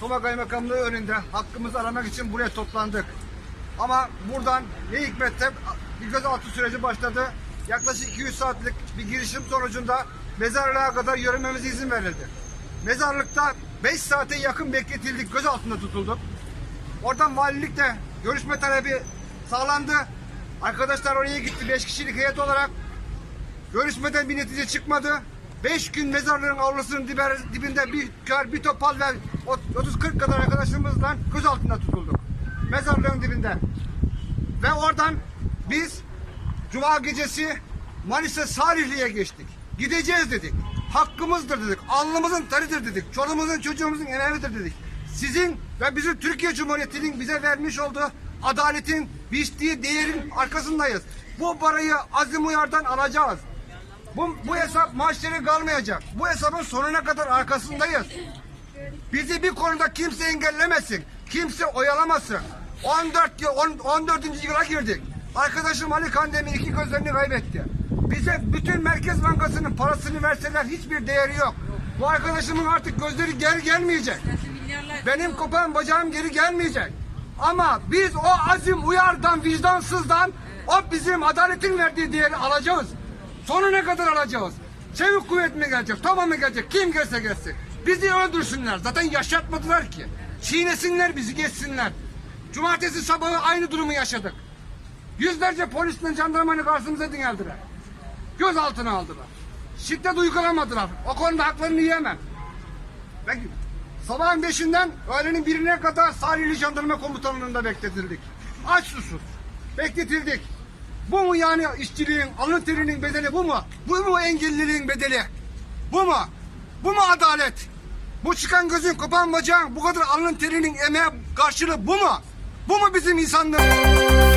Soma Kaymakamlığı önünde hakkımızı aramak için buraya toplandık. Ama buradan ne hikmetse bir gözaltı süreci başladı. Yaklaşık 200 saatlik bir girişim sonucunda mezarlığa kadar yürümemize izin verildi. Mezarlıkta 5 saate yakın bekletildik, gözaltında tutulduk. Oradan valilikle görüşme talebi sağlandı. Arkadaşlar oraya gitti 5 kişilik heyet olarak. Görüşmeden bir netice çıkmadı. 5 gün mezarlığın avlusunun dibinde bir kar, bir topal ve 30-40 kadar arkadaşımızla gözaltında tutulduk. Mezarlığın dibinde. Ve oradan biz Cuma gecesi Manisa Salihli'ye geçtik. Gideceğiz dedik. Hakkımızdır dedik. Alnımızın teridir dedik. Çoluğumuzun çocuğumuzun emeğidir dedik. Sizin ve bizim Türkiye Cumhuriyeti'nin bize vermiş olduğu adaletin, biçtiği değerin arkasındayız. Bu parayı Azim Uyar'dan alacağız. Bu, bu hesap maaşları kalmayacak. Bu hesabın sonuna kadar arkasındayız. Bizi bir konuda kimse engellemesin. Kimse oyalamasın. 14 yıl, on- 14. yıla girdik. Arkadaşım Ali Kandemir iki gözlerini kaybetti. Bize bütün Merkez Bankası'nın parasını verseler hiçbir değeri yok. Bu arkadaşımın artık gözleri geri gelmeyecek. Benim kopan bacağım geri gelmeyecek. Ama biz o azim uyardan, vicdansızdan o bizim adaletin verdiği değeri alacağız. Sonuna kadar alacağız. Çevik kuvvet mi gelecek, tamam mı gelecek, kim gelse gelsin. Bizi öldürsünler. Zaten yaşatmadılar ki. Çiğnesinler bizi geçsinler. Cumartesi sabahı aynı durumu yaşadık. Yüzlerce polisle jandarmanın karşımıza dingeldiler. Gözaltına aldılar. Şiddet uygulamadılar. O konuda haklarını yiyemem. Peki. Sabahın beşinden öğlenin birine kadar Salihli Jandarma Komutanlığı'nda bekletildik. Aç susuz. Bekletildik. Bu mu yani işçiliğin, alın terinin bedeli bu mu? Bu mu engelliliğin bedeli? Bu mu? Bu mu adalet? Bu çıkan gözün, kopan bacağın, bu kadar alın terinin emeğe karşılığı bu mu? Bu mu bizim insanlığımız?